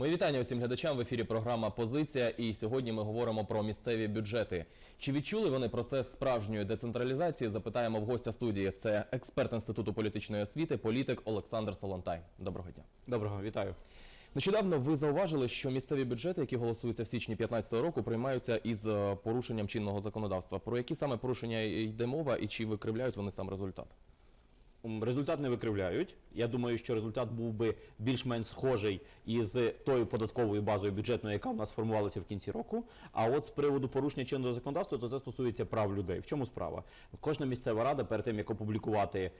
Мої вітання усім глядачам в ефірі. Програма Позиція. І сьогодні ми говоримо про місцеві бюджети. Чи відчули вони процес справжньої децентралізації? Запитаємо в гостя студії. Це експерт інституту політичної освіти, політик Олександр Солонтай. Доброго дня. Доброго, вітаю. Нещодавно ви зауважили, що місцеві бюджети, які голосуються в січні 2015 року, приймаються із е, порушенням чинного законодавства. Про які саме порушення йде мова і чи викривляють вони сам результат? Результат не викривляють. Я думаю, що результат був би більш-менш схожий із тою податковою базою бюджетною, яка в нас формувалася в кінці року. А от з приводу порушення чинного законодавства, то це стосується прав людей. В чому справа? Кожна місцева рада перед тим, як опублікувати.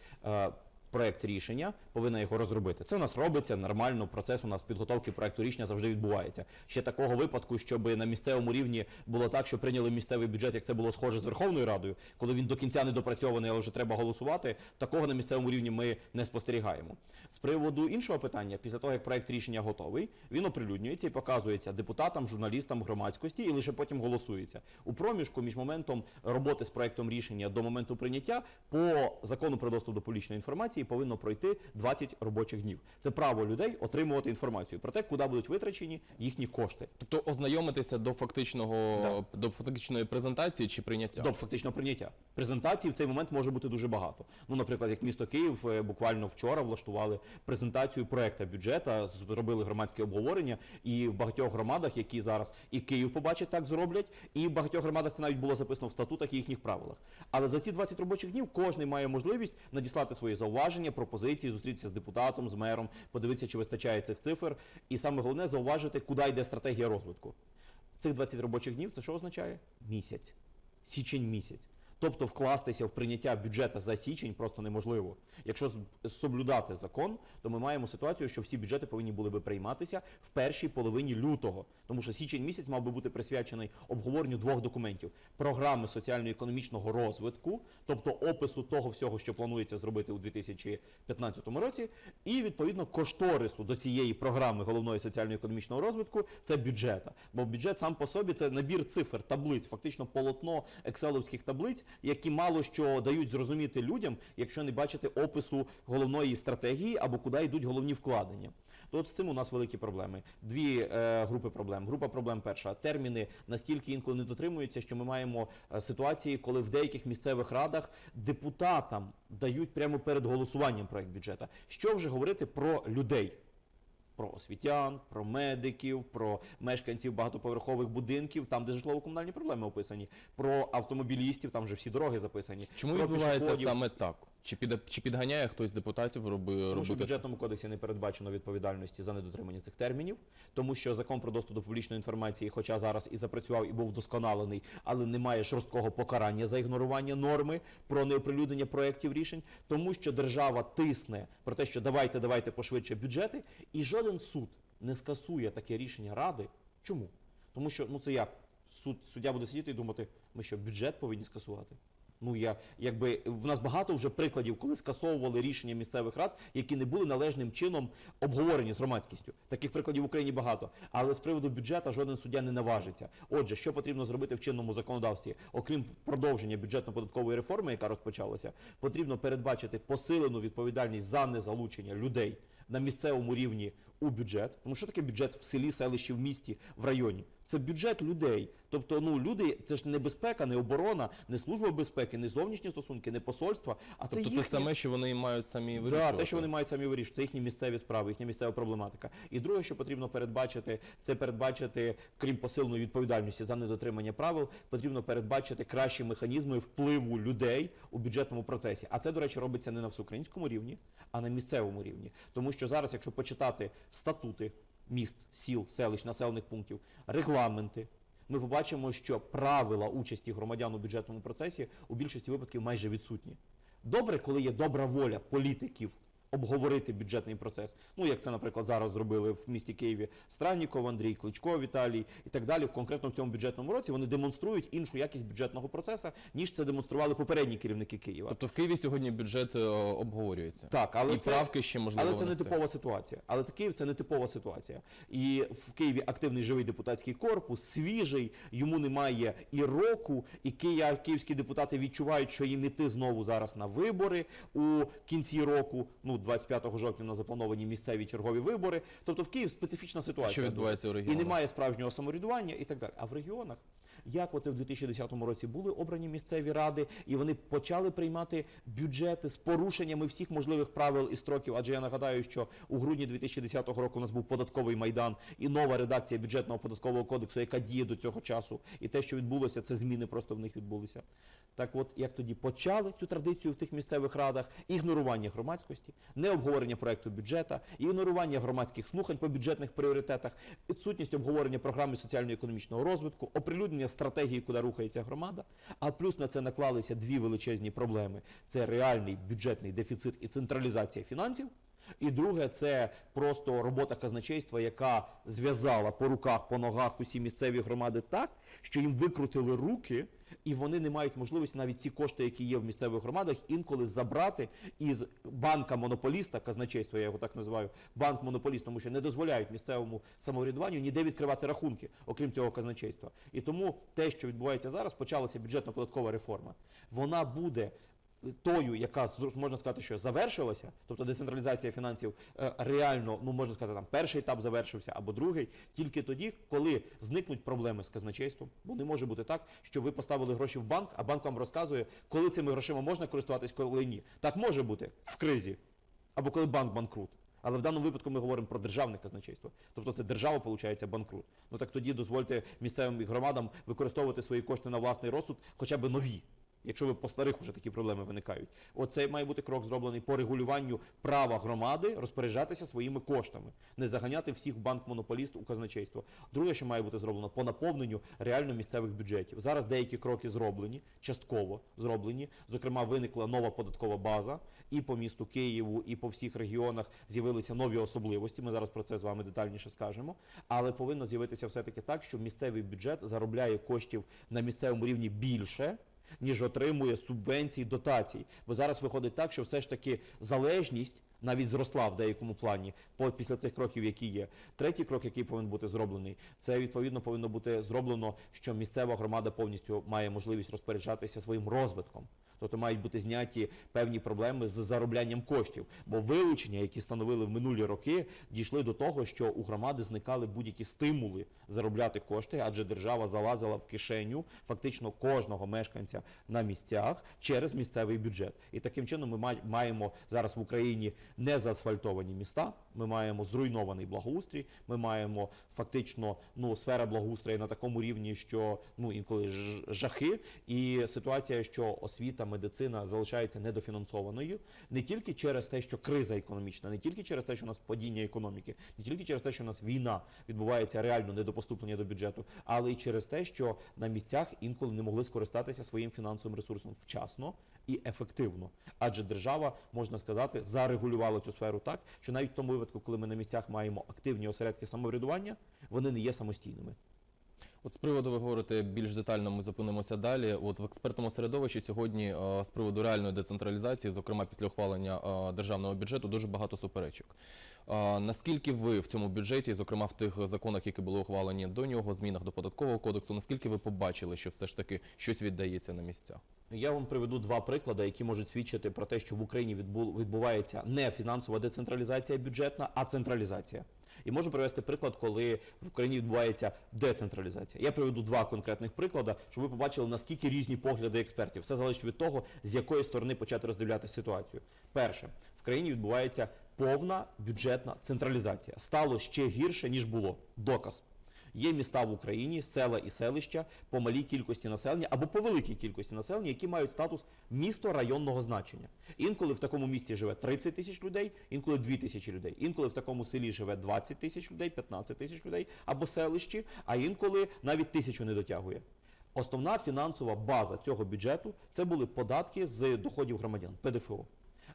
Проект рішення повинна його розробити. Це у нас робиться нормально. Процес у нас підготовки проекту рішення завжди відбувається. Ще такого випадку, щоб на місцевому рівні було так, що прийняли місцевий бюджет, як це було схоже з Верховною Радою, коли він до кінця не допрацьований, але вже треба голосувати. Такого на місцевому рівні ми не спостерігаємо. З приводу іншого питання, після того як проект рішення готовий, він оприлюднюється і показується депутатам, журналістам, громадськості, і лише потім голосується. У проміжку між моментом роботи з проектом рішення до моменту прийняття по закону про доступ до публічної інформації повинно пройти 20 робочих днів. Це право людей отримувати інформацію про те, куди будуть витрачені їхні кошти. Тобто ознайомитися до фактичного до фактичної презентації чи прийняття? до фактичного прийняття. Презентацій в цей момент може бути дуже багато. Ну, наприклад, як місто Київ е, буквально вчора влаштували презентацію проекту бюджета, зробили громадське обговорення, і в багатьох громадах, які зараз і Київ побачить, так зроблять, і в багатьох громадах це навіть було записано в статутах і їхніх правилах. Але за ці 20 робочих днів кожен має можливість надіслати свої зауваження, пропозиції, зустрітися з депутатом, з мером, подивитися, чи вистачає цих цифр, і саме головне зауважити, куди йде стратегія розвитку. Цих 20 робочих днів це що означає? Місяць. Січень місяць. Тобто вкластися в прийняття бюджету за січень просто неможливо. Якщо соблюдати закон, то ми маємо ситуацію, що всі бюджети повинні були би прийматися в першій половині лютого, тому що січень місяць мав би бути присвячений обговоренню двох документів: програми соціально-економічного розвитку, тобто опису того всього, що планується зробити у 2015 році, і відповідно кошторису до цієї програми головної соціально-економічного розвитку це бюджета. Бо бюджет сам по собі це набір цифр, таблиць, фактично полотно екселовських таблиць, які мало що дають зрозуміти людям, якщо не бачити опису головної стратегії або куди йдуть головні вкладення. То от з цим у нас великі проблеми. Дві е, групи проблем. Група проблем перша. Терміни настільки інколи не дотримуються, що ми маємо е, ситуації, коли в деяких місцевих радах депутатам дають прямо перед голосуванням проект бюджета. Що вже говорити про людей? Про освітян, про медиків, про мешканців багатоповерхових будинків, там, де житлово-комунальні проблеми описані, про автомобілістів, там вже всі дороги записані. Чому про відбувається пішоходів. саме так? Чи під чи підганяє хтось депутатів роби, Тому що в бюджетному кодексі не передбачено відповідальності за недотримання цих термінів, тому що закон про доступ до публічної інформації, хоча зараз і запрацював, і був вдосконалений, але немає жорсткого покарання за ігнорування норми про неоприлюднення проєктів рішень, тому що держава тисне про те, що давайте, давайте пошвидше бюджети, і жоден суд не скасує таке рішення ради. Чому? Тому що ну це як суд суддя буде сидіти і думати, ми що бюджет повинні скасувати. Ну я якби в нас багато вже прикладів, коли скасовували рішення місцевих рад, які не були належним чином обговорені з громадськістю. Таких прикладів в Україні багато. Але з приводу бюджету жоден суддя не наважиться. Отже, що потрібно зробити в чинному законодавстві, окрім продовження бюджетно-податкової реформи, яка розпочалася, потрібно передбачити посилену відповідальність за незалучення людей на місцевому рівні у бюджет. Тому що таке бюджет в селі, селищі, в місті, в районі? Це бюджет людей. Тобто, ну люди, це ж не безпека, не оборона, не служба безпеки, не зовнішні стосунки, не посольства, а це тобто їхні... те саме, що вони мають самі Да, вирішувати? те, що вони мають самі вирішити, це їхні місцеві справи, їхня місцева проблематика. І друге, що потрібно передбачити, це передбачити, крім посиленої відповідальності за недотримання правил, потрібно передбачити кращі механізми впливу людей у бюджетному процесі. А це, до речі, робиться не на всеукраїнському рівні, а на місцевому рівні. Тому що зараз, якщо почитати статути міст, сіл, селищ, населених пунктів, регламенти. Ми побачимо, що правила участі громадян у бюджетному процесі у більшості випадків майже відсутні. Добре, коли є добра воля політиків обговорити бюджетний процес. Ну, як це, наприклад, зараз зробили в місті Києві Странніков Андрій, Кличко Віталій і так далі. Конкретно в цьому бюджетному році вони демонструють іншу якість бюджетного процесу, ніж це демонстрували попередні керівники Києва. Тобто в Києві сьогодні бюджет е, обговорюється. Так, але і це, правки ще можливо але це не типова ситуація. Але це Київ це не типова ситуація. І в Києві активний живий депутатський корпус, свіжий, йому немає і року, і Кия, київські депутати відчувають, що їм іти знову зараз на вибори у кінці року. Ну 25 жовтня на заплановані місцеві чергові вибори. Тобто в Київ специфічна ситуація. Що відбувається у регіонах? І немає справжнього самоврядування і так далі. А в регіонах, як оце в 2010 році були обрані місцеві ради, і вони почали приймати бюджети з порушеннями всіх можливих правил і строків. Адже я нагадаю, що у грудні 2010 року у нас був податковий майдан і нова редакція бюджетного податкового кодексу, яка діє до цього часу. І те, що відбулося, це зміни просто в них відбулися. Так от, як тоді почали цю традицію в тих місцевих радах, ігнорування громадськості, необговорення проекту бюджета, ігнорування громадських слухань по бюджетних пріоритетах, відсутність обговорення програми соціально-економічного розвитку, оприлюднення стратегії, куди рухається громада. А плюс на це наклалися дві величезні проблеми: це реальний бюджетний дефіцит і централізація фінансів. І друге, це просто робота казначейства, яка зв'язала по руках, по ногах усі місцеві громади так, що їм викрутили руки, і вони не мають можливості навіть ці кошти, які є в місцевих громадах, інколи забрати із банка монополіста, казначейства, я його так називаю, банк монополіст, тому що не дозволяють місцевому самоврядуванню ніде відкривати рахунки, окрім цього казначейства. І тому те, що відбувається зараз, почалася бюджетно-податкова реформа. Вона буде тою, яка можна сказати, що завершилася, тобто децентралізація фінансів е, реально, ну можна сказати, там перший етап завершився або другий, тільки тоді, коли зникнуть проблеми з казначейством. Бо не може бути так, що ви поставили гроші в банк, а банк вам розказує, коли цими грошима можна користуватись, коли ні. Так може бути в кризі, або коли банк банкрут. Але в даному випадку ми говоримо про державне казначейство. Тобто це держава, виходить, банкрут. Ну так тоді дозвольте місцевим громадам використовувати свої кошти на власний розсуд, хоча б нові. Якщо ви по старих вже такі проблеми виникають, оце має бути крок зроблений по регулюванню права громади розпоряджатися своїми коштами, не заганяти всіх банк-монополіст у казначейство. Друге, що має бути зроблено по наповненню реально місцевих бюджетів. Зараз деякі кроки зроблені, частково зроблені. Зокрема, виникла нова податкова база і по місту Києву, і по всіх регіонах з'явилися нові особливості. Ми зараз про це з вами детальніше скажемо. Але повинно з'явитися все таки так, що місцевий бюджет заробляє коштів на місцевому рівні більше ніж отримує субвенції дотацій. Бо зараз виходить так, що все ж таки залежність навіть зросла в деякому плані по після цих кроків, які є. Третій крок, який повинен бути зроблений, це відповідно повинно бути зроблено, що місцева громада повністю має можливість розпоряджатися своїм розвитком. Тобто мають бути зняті певні проблеми з зароблянням коштів, бо вилучення, які становили в минулі роки, дійшли до того, що у громади зникали будь-які стимули заробляти кошти, адже держава залазила в кишеню фактично кожного мешканця на місцях через місцевий бюджет. І таким чином ми маємо зараз в Україні не заасфальтовані міста. Ми маємо зруйнований благоустрій. Ми маємо фактично ну сфера благоустрою на такому рівні, що ну інколи жахи, і ситуація, що освіта, медицина залишається недофінансованою не тільки через те, що криза економічна, не тільки через те, що у нас падіння економіки, не тільки через те, що у нас війна відбувається реально недопоступлення до бюджету, але й через те, що на місцях інколи не могли скористатися своїм фінансовим ресурсом вчасно і ефективно. Адже держава, можна сказати, зарегулювала цю сферу так, що навіть в тому випадку, коли ми на місцях маємо активні осередки самоврядування, вони не є самостійними. От з приводу ви говорите більш детально, ми зупинимося далі. От в експертному середовищі сьогодні е, з приводу реальної децентралізації, зокрема після ухвалення е, державного бюджету, дуже багато суперечок. Е, Наскільки ви в цьому бюджеті, зокрема в тих законах, які були ухвалені до нього, змінах до податкового кодексу, наскільки ви побачили, що все ж таки щось віддається на місцях? Я вам приведу два приклади, які можуть свідчити про те, що в Україні відбу- відбувається не фінансова децентралізація бюджетна, а централізація. І можу привести приклад, коли в Україні відбувається децентралізація. Я приведу два конкретних приклади, щоб ви побачили, наскільки різні погляди експертів. Все залежить від того, з якої сторони почати роздивляти ситуацію. Перше, в країні відбувається повна бюджетна централізація. Стало ще гірше ніж було. Доказ. Є міста в Україні, села і селища по малій кількості населення або по великій кількості населення, які мають статус місто районного значення. Інколи в такому місті живе 30 тисяч людей, інколи 2 тисячі людей. Інколи в такому селі живе 20 тисяч людей, 15 тисяч людей або селищі, а інколи навіть тисячу не дотягує. Основна фінансова база цього бюджету це були податки з доходів громадян ПДФО.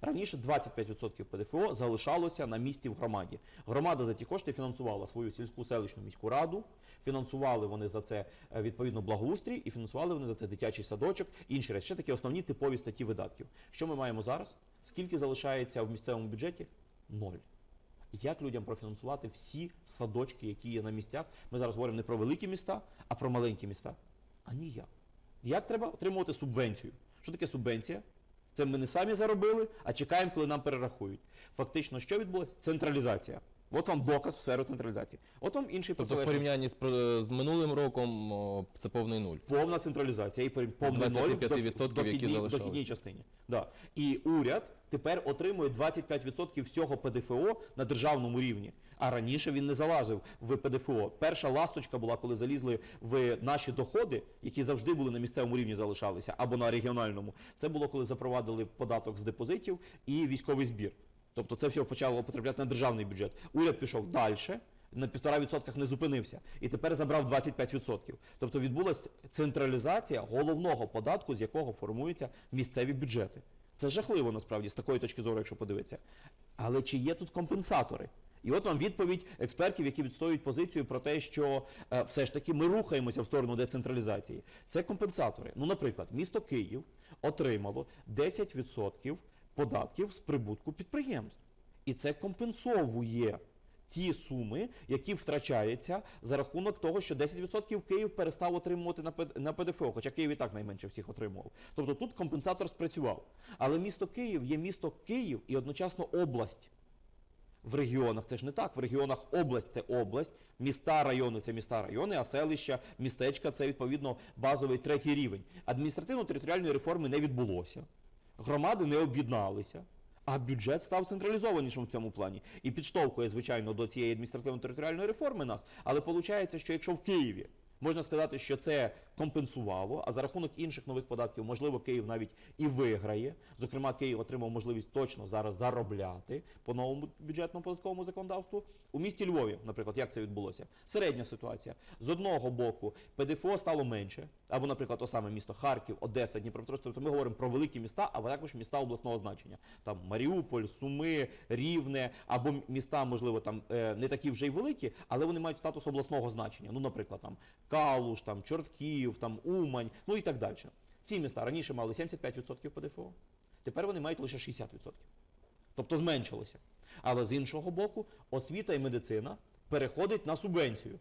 Раніше 25% ПДФО залишалося на місці в громаді. Громада за ті кошти фінансувала свою сільську селищну міську раду, фінансували вони за це е, відповідно благоустрій і фінансували вони за це дитячий садочок, інші речі. Ще такі основні типові статті видатків. Що ми маємо зараз? Скільки залишається в місцевому бюджеті? Ноль. Як людям профінансувати всі садочки, які є на місцях? Ми зараз говоримо не про великі міста, а про маленькі міста. А ніяк. Як треба отримувати субвенцію? Що таке субвенція? Це ми не самі заробили, а чекаємо, коли нам перерахують. Фактично, що відбулося? Централізація. От вам доказ в сферу централізації. От вам інший Тобто в протилежний. порівнянні з, про- з минулим роком о, це повний нуль. Повна централізація і пер- повний ноль в 25%, дохід- які дохідній- дохідній частині. Да. І уряд тепер отримує 25% всього ПДФО на державному рівні. А раніше він не залазив в ПДФО. Перша ласточка була, коли залізли в наші доходи, які завжди були на місцевому рівні залишалися, або на регіональному. Це було коли запровадили податок з депозитів і військовий збір. Тобто це все почало потрапляти на державний бюджет. Уряд пішов далі. На 1,5% не зупинився і тепер забрав 25%. Тобто відбулася централізація головного податку, з якого формуються місцеві бюджети. Це жахливо насправді з такої точки зору, якщо подивитися. Але чи є тут компенсатори? І от вам відповідь експертів, які відстоюють позицію про те, що е, все ж таки ми рухаємося в сторону децентралізації. Це компенсатори. Ну, наприклад, місто Київ отримало 10% податків з прибутку підприємств. І це компенсовує ті суми, які втрачаються за рахунок того, що 10% Київ перестав отримувати на ПДФО, хоча Київ і так найменше всіх отримував. Тобто тут компенсатор спрацював. Але місто Київ є місто Київ і одночасно область. В регіонах це ж не так. В регіонах область це область, міста, райони це міста, райони, а селища, містечка це відповідно базовий третій рівень. Адміністративно-територіальної реформи не відбулося. Громади не об'єдналися. А бюджет став централізованішим в цьому плані і підштовхує, звичайно, до цієї адміністративно-територіальної реформи нас. Але виходить, що якщо в Києві можна сказати, що це компенсувало, а за рахунок інших нових податків, можливо, Київ навіть і виграє. Зокрема, Київ отримав можливість точно зараз заробляти по новому бюджетному податковому законодавству. У місті Львові, наприклад, як це відбулося? Середня ситуація. З одного боку, ПДФО стало менше, або, наприклад, то саме місто Харків, Одеса, Дніпропетровськ. Тобто ми говоримо про великі міста, а також міста обласного значення. Там Маріуполь, Суми, Рівне, або міста, можливо, там е, не такі вже й великі, але вони мають статус обласного значення. Ну, наприклад, там Калуш, там Чортків, там Умань, ну і так далі. Ці міста раніше мали 75% ПДФО, тепер вони мають лише 60%. Тобто зменшилося. Але з іншого боку, освіта і медицина переходить на субвенцію.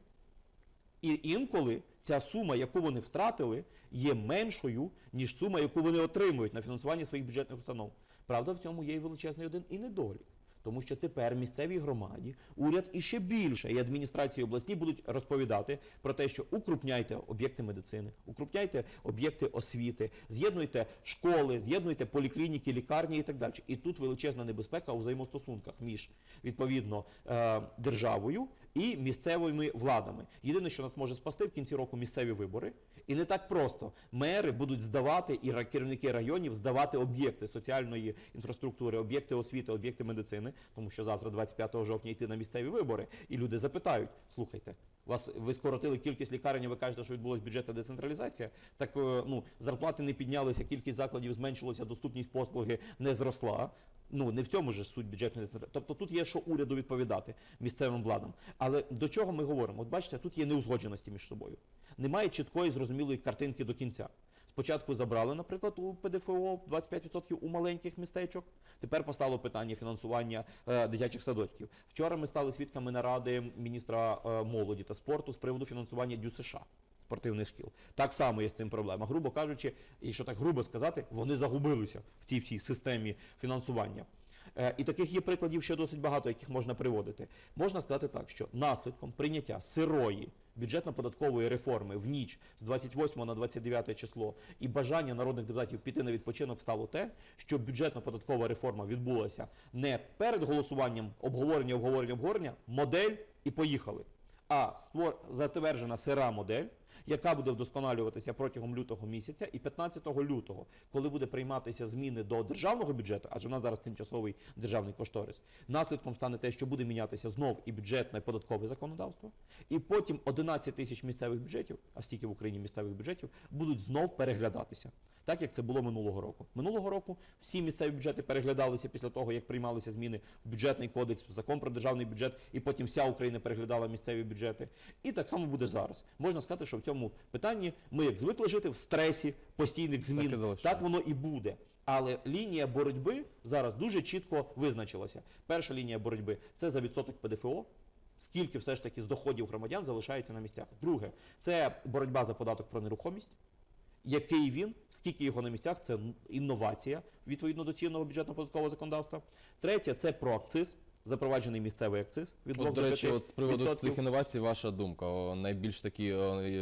І інколи ця сума, яку вони втратили, є меншою, ніж сума, яку вони отримують на фінансування своїх бюджетних установ. Правда, в цьому є й величезний один і недолік. Тому що тепер місцевій громаді уряд іще більше і адміністрації обласні будуть розповідати про те, що укрупняйте об'єкти медицини, укрупняйте об'єкти освіти, з'єднуйте школи, з'єднуйте поліклініки, лікарні і так далі. І тут величезна небезпека у взаємостосунках між відповідно е, державою і місцевими владами. Єдине, що нас може спасти в кінці року місцеві вибори, і не так просто. Мери будуть здавати і керівники районів здавати об'єкти соціальної інфраструктури, об'єкти освіти, об'єкти медицини, тому що завтра, 25 жовтня, йти на місцеві вибори, і люди запитають: слухайте. Вас ви скоротили кількість лікарень, ви кажете, що відбулася бюджетна децентралізація. Так е, ну зарплати не піднялися, кількість закладів зменшилася, доступність послуги не зросла. Ну не в цьому ж суть бюджетної децентралізації. Тобто тут є що уряду відповідати місцевим владам. Але до чого ми говоримо? От бачите, тут є неузгодженості між собою. Немає чіткої зрозумілої картинки до кінця. Спочатку забрали, наприклад, у ПДФО 25% у маленьких містечок. Тепер постало питання фінансування е, дитячих садочків. Вчора ми стали свідками наради міністра е, молоді та спорту з приводу фінансування ДЮСШ спортивних шкіл. Так само є з цим проблема. Грубо кажучи, якщо так грубо сказати, вони загубилися в цій всій системі фінансування. Е, І таких є прикладів ще досить багато, яких можна приводити. Можна сказати так, що наслідком прийняття сирої бюджетно-податкової реформи в ніч з 28 на 29 число і бажання народних депутатів піти на відпочинок стало те, що бюджетно-податкова реформа відбулася не перед голосуванням обговорення, обговорення, обговорення, модель і поїхали. А затверджена сира модель, яка буде вдосконалюватися протягом лютого місяця, і 15 лютого, коли буде прийматися зміни до державного бюджету, адже в нас зараз тимчасовий державний кошторис, наслідком стане те, що буде мінятися знов і бюджетне і податкове законодавство, і потім 11 тисяч місцевих бюджетів, а стільки в Україні місцевих бюджетів, будуть знов переглядатися. Так як це було минулого року. Минулого року всі місцеві бюджети переглядалися після того, як приймалися зміни в бюджетний кодекс, в закон про державний бюджет, і потім вся Україна переглядала місцеві бюджети. І так само буде зараз. Можна сказати, що в цьому питанні ми як звикли жити в стресі постійних змін. і так воно і буде. Але лінія боротьби зараз дуже чітко визначилася. Перша лінія боротьби це за відсоток ПДФО. Скільки все ж таки з доходів громадян залишається на місцях. Друге, це боротьба за податок про нерухомість. Який він, скільки його на місцях, це інновація відповідно до чинного бюджетно-податкового законодавства. Третє це проакциз, запроваджений місцевий акциз від 2 От, до речі, от з приводу цих інновацій, ваша думка. О, Найбільш такі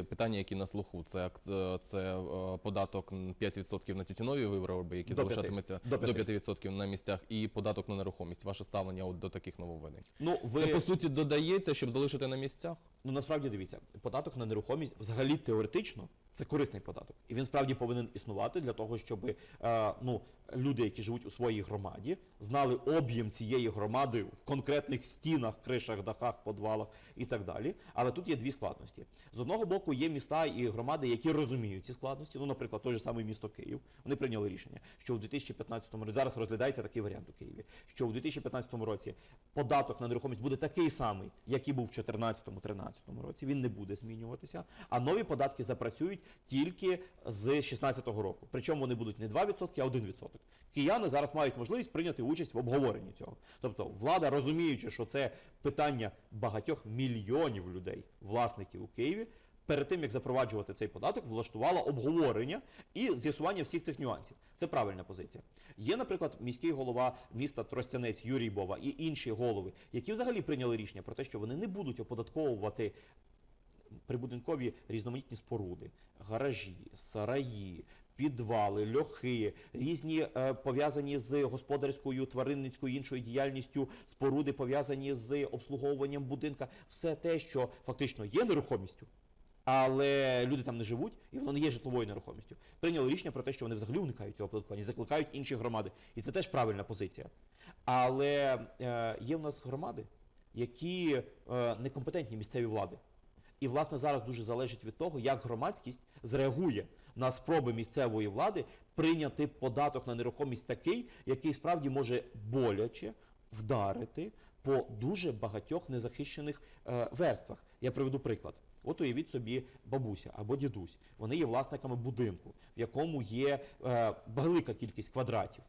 питання, які на слуху, це, е, це е, податок н- 5% на тютюнові вироби, які До п'яти. залишатимуться До до п'яти. 5% на місцях, і податок на нерухомість. Ваше ставлення от до таких нововведень. Ну, ви... Це по суті додається, щоб залишити на місцях. Ну насправді дивіться, податок на нерухомість взагалі теоретично це корисний податок, і він справді повинен існувати для того, щоб е, ну люди, які живуть у своїй громаді, знали об'єм цієї громади в конкретних стінах, кришах, дахах, подвалах і так далі. Але тут є дві складності. З одного боку, є міста і громади, які розуміють ці складності. Ну, наприклад, той же самий місто Київ. Вони прийняли рішення, що у 2015 році зараз розглядається такий варіант у Києві, що у 2015 році податок на нерухомість буде такий самий, як і був в 2014-2013 році. Він не буде змінюватися. А нові податки запрацюють тільки з 2016 року. Причому вони будуть не 2%, а 1%. Кияни зараз мають можливість прийняти участь в обговоренні цього. Тобто, влада, розуміючи, що це питання багатьох мільйонів людей, власників у Києві. Перед тим як запроваджувати цей податок, влаштувала обговорення і з'ясування всіх цих нюансів. Це правильна позиція. Є, наприклад, міський голова міста Тростянець Юрій Бова і інші голови, які взагалі прийняли рішення про те, що вони не будуть оподатковувати прибудинкові різноманітні споруди, гаражі, сараї, підвали, льохи, різні е, пов'язані з господарською, тваринницькою іншою діяльністю, споруди пов'язані з обслуговуванням будинка, все те, що фактично є нерухомістю. Але люди там не живуть, і воно не є житловою нерухомістю. Прийняли рішення про те, що вони взагалі уникають цього оподаткування, закликають інші громади. І це теж правильна позиція. Але е, є в нас громади, які е, некомпетентні місцеві влади. І, власне, зараз дуже залежить від того, як громадськість зреагує на спроби місцевої влади прийняти податок на нерухомість такий, який справді може боляче вдарити по дуже багатьох незахищених е, верствах. Я приведу приклад. От уявіть собі бабуся або дідусь. Вони є власниками будинку, в якому є е, велика кількість квадратів.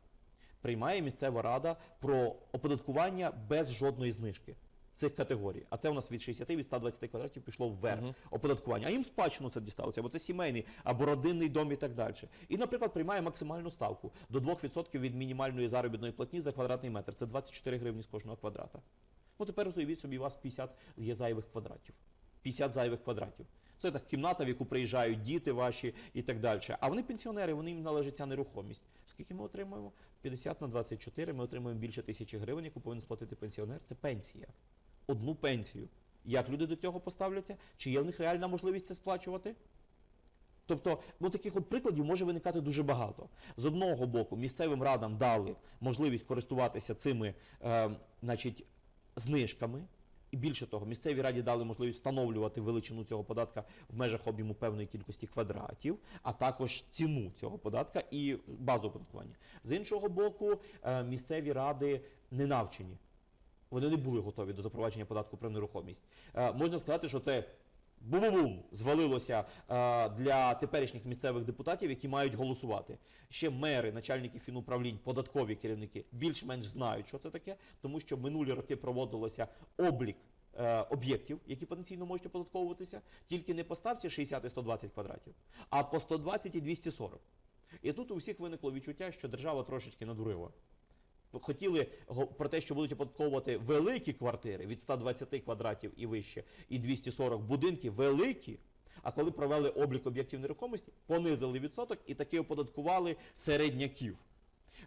Приймає місцева рада про оподаткування без жодної знижки цих категорій. А це у нас від 60 від 120 квадратів пішло вверх Мгм. оподаткування. А їм спадщину це дісталося, або це сімейний, або родинний дом і так далі. І, наприклад, приймає максимальну ставку до 2% від мінімальної заробітної платні за квадратний метр. Це 24 гривні з кожного квадрата. Ну тепер уявіть собі, у вас 50 є зайвих квадратів. 50 зайвих квадратів. Це так кімната, в яку приїжджають діти ваші і так далі. А вони пенсіонери, вони їм належить ця нерухомість. Скільки ми отримуємо? 50 на 24, ми отримуємо більше тисячі гривень, яку повинен сплатити пенсіонер. Це пенсія. Одну пенсію. Як люди до цього поставляться? Чи є в них реальна можливість це сплачувати? Тобто, ну таких от прикладів може виникати дуже багато. З одного боку, місцевим радам дали можливість користуватися цими, е, значить, знижками. І більше того, місцевій раді дали можливість встановлювати величину цього податка в межах об'єму певної кількості квадратів, а також ціну цього податка і базу оподаткування. З іншого боку, е, місцеві ради не навчені. Вони не були готові до запровадження податку про нерухомість. Е, можна сказати, що це бум-бум звалилося е, для теперішніх місцевих депутатів, які мають голосувати. Ще мери, начальники фінуправлінь, податкові керівники більш-менш знають, що це таке, тому що минулі роки проводилося облік. е, Об'єктів, які потенційно можуть оподатковуватися, тільки не по ставці 60 і 120 квадратів, а по 120 і 240. І тут у всіх виникло відчуття, що держава трошечки надурила. Хотіли про те, що будуть оподатковувати великі квартири від 120 квадратів і вище, і 240 будинки великі. А коли провели облік об'єктів нерухомості, понизили відсоток і таки оподаткували середняків.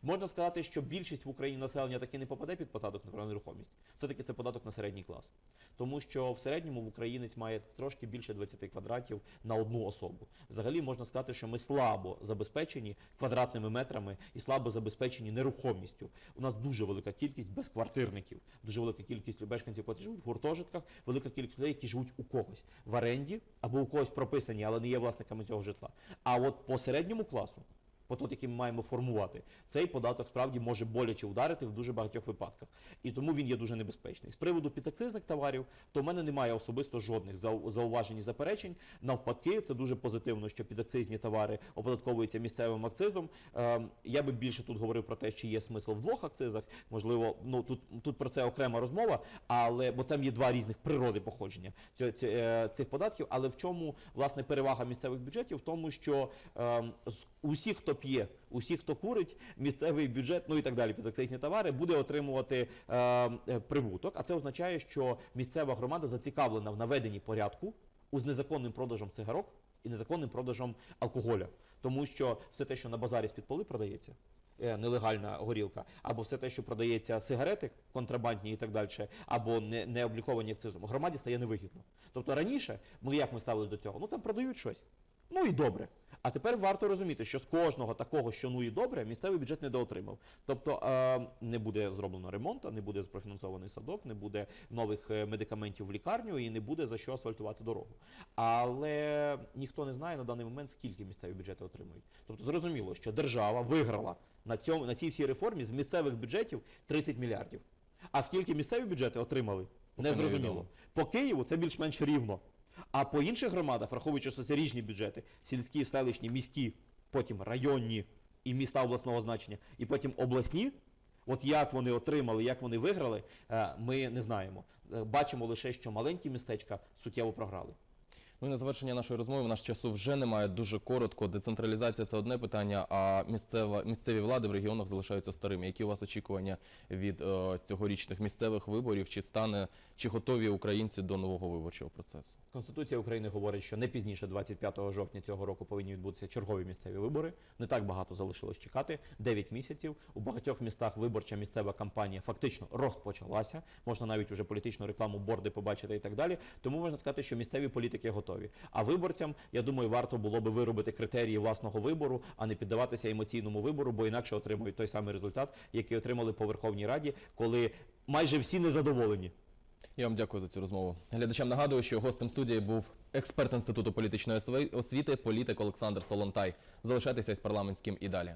Можна сказати, що більшість в Україні населення таки не попаде під податок на нерухомість. Все-таки це податок на середній клас. Тому що в середньому в українець має трошки більше 20 квадратів на одну особу. Взагалі можна сказати, що ми слабо забезпечені квадратними метрами і слабо забезпечені нерухомістю. У нас дуже велика кількість безквартирників, дуже велика кількість мешканців, які живуть в гуртожитках, велика кількість людей, які живуть у когось в оренді або у когось прописані, але не є власниками цього житла. А от по середньому класу податок, який ми маємо формувати, цей податок справді може боляче ударити в дуже багатьох випадках. І тому він є дуже небезпечний. З приводу підакцизних товарів, то в мене немає особисто жодних зауважень і заперечень. Навпаки, це дуже позитивно, що підакцизні товари оподатковуються місцевим акцизом. Ем, Я би більше тут говорив про те, чи є смисл в двох акцизах. Можливо, ну тут, тут про це окрема розмова, але бо там є два різних природи походження е, цих податків. Але в чому власне перевага місцевих бюджетів? В тому, що ем, з усіх, хто п'є, усіх, хто курить, місцевий бюджет, ну і так далі, підакцизні товари, буде отримувати ем, е, прибуток. А це означає, що місцева громада зацікавлена в наведенні порядку з незаконним продажем цигарок і незаконним продажем алкоголя. Тому що все те, що на базарі з-під поли продається, е, нелегальна горілка, або все те, що продається сигарети контрабандні і так далі, або не, не обліковані акцизом, громаді стає невигідно. Тобто раніше ми як ми ставилися до цього? Ну там продають щось. Ну і добре. А тепер варто розуміти, що з кожного такого, що ну і добре, місцевий бюджет недоотримав. Тобто е, не буде зроблено ремонту, не буде профінансований садок, не буде нових е, медикаментів в лікарню і не буде за що асфальтувати дорогу. Але ніхто не знає на даний момент, скільки місцеві бюджети отримують. Тобто зрозуміло, що держава виграла на цьому на цій всій реформі з місцевих бюджетів 30 мільярдів. А скільки місцеві бюджети отримали? Не зрозуміло. По Києву це більш-менш рівно. А по інших громадах, враховуючи, що це різні бюджети, сільські, селищні, міські, потім районні і міста обласного значення, і потім обласні. От як вони отримали, як вони виграли, е, ми не знаємо. Е, Бачимо лише, що маленькі містечка суттєво програли. Ну і на завершення нашої розмови в нас часу вже немає. Дуже коротко. Децентралізація це одне питання, а місцева місцеві влади в регіонах залишаються старими. Які у вас очікування від е, цьогорічних місцевих виборів? Чи стане чи готові українці до нового виборчого процесу? Конституція України говорить, що не пізніше 25 жовтня цього року повинні відбутися чергові місцеві вибори. Не так багато залишилось чекати 9 місяців. У багатьох містах виборча місцева кампанія фактично розпочалася. Можна навіть уже політичну рекламу, борди побачити і так далі. Тому можна сказати, що місцеві політики готові. А виборцям, я думаю, варто було би виробити критерії власного вибору, а не піддаватися емоційному вибору, бо інакше отримують той самий результат, який отримали по Верховній Раді, коли майже всі незадоволені. Я вам дякую за цю розмову. Глядачам нагадую, що гостем студії був експерт інституту політичної освіти, політик Олександр Солонтай. Залишайтеся із парламентським і далі.